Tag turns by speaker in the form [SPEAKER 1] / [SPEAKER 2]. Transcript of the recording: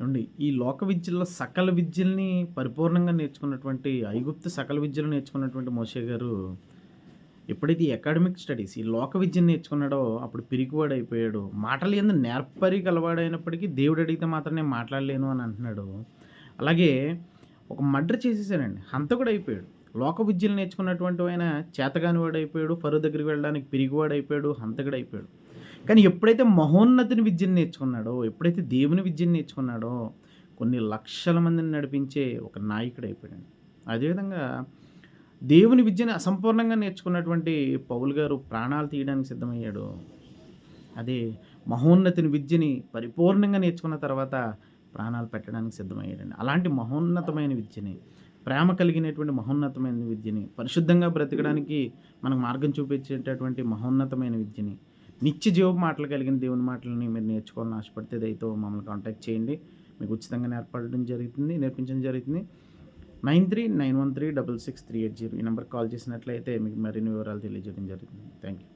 [SPEAKER 1] ఏమండి ఈ లోక విద్యలో సకల విద్యల్ని పరిపూర్ణంగా నేర్చుకున్నటువంటి ఐగుప్తు సకల విద్యలు నేర్చుకున్నటువంటి మోషే గారు ఎప్పుడైతే ఈ అకాడమిక్ స్టడీస్ ఈ లోక విద్యను నేర్చుకున్నాడో అప్పుడు పిరికివాడు అయిపోయాడు. మాటలు ఎందు నేర్పరి గలవాడైనప్పటికీ దేవుడు అడిగితే మాత్రం నేను మాట్లాడలేను అని అంటున్నాడు. అలాగే ఒక మర్డర్ చేసేసాడండి. హంతకుడు అయిపోయాడు. లోక విద్యలు నేర్చుకున్నటువంటి ఆయన చేతగానివాడు అయిపోయాడు. పరువు దగ్గరికి వెళ్ళడానికి పిరిగివాడు అయిపోయాడు. హంతకుడు అయిపోయాడు. కానీ ఎప్పుడైతే మహోన్నతిని విద్యను నేర్చుకున్నాడో ఎప్పుడైతే దేవుని విద్యను నేర్చుకున్నాడో కొన్ని లక్షల మందిని నడిపించే ఒక నాయకుడు అయిపోయాడు. అదేవిధంగా దేవుని విద్యను అసంపూర్ణంగా నేర్చుకున్నటువంటి పౌల్ గారు ప్రాణాలు తీయడానికి సిద్ధమయ్యాడు. అదే మహోన్నతిని విద్యని పరిపూర్ణంగా నేర్చుకున్న తర్వాత ప్రాణాలు పెట్టడానికి సిద్ధమయ్యాడండి. అలాంటి మహోన్నతమైన విద్యని ప్రేమ కలిగినటువంటి మహోన్నతమైన విద్యని పరిశుద్ధంగా బ్రతకడానికి మనకు మార్గం చూపించేటటువంటి మహోన్నతమైన విద్యని నిత్య జీవ మాటలు కలిగిన దేవుని మాటలని మీరు నేర్చుకోవాలని ఆశపడితే దయతో మమ్మల్ని కాంటాక్ట్ చేయండి. మీకు ఉచితంగా నేర్పడడం జరుగుతుంది నేర్పించడం జరుగుతుంది. Nine three nine one three double six three eight zero ఈ నెంబర్ కాల్ చేసినట్లయితే మీకు మరిన్ని వివరాలు తెలియజేయడం జరుగుతుంది. Thank you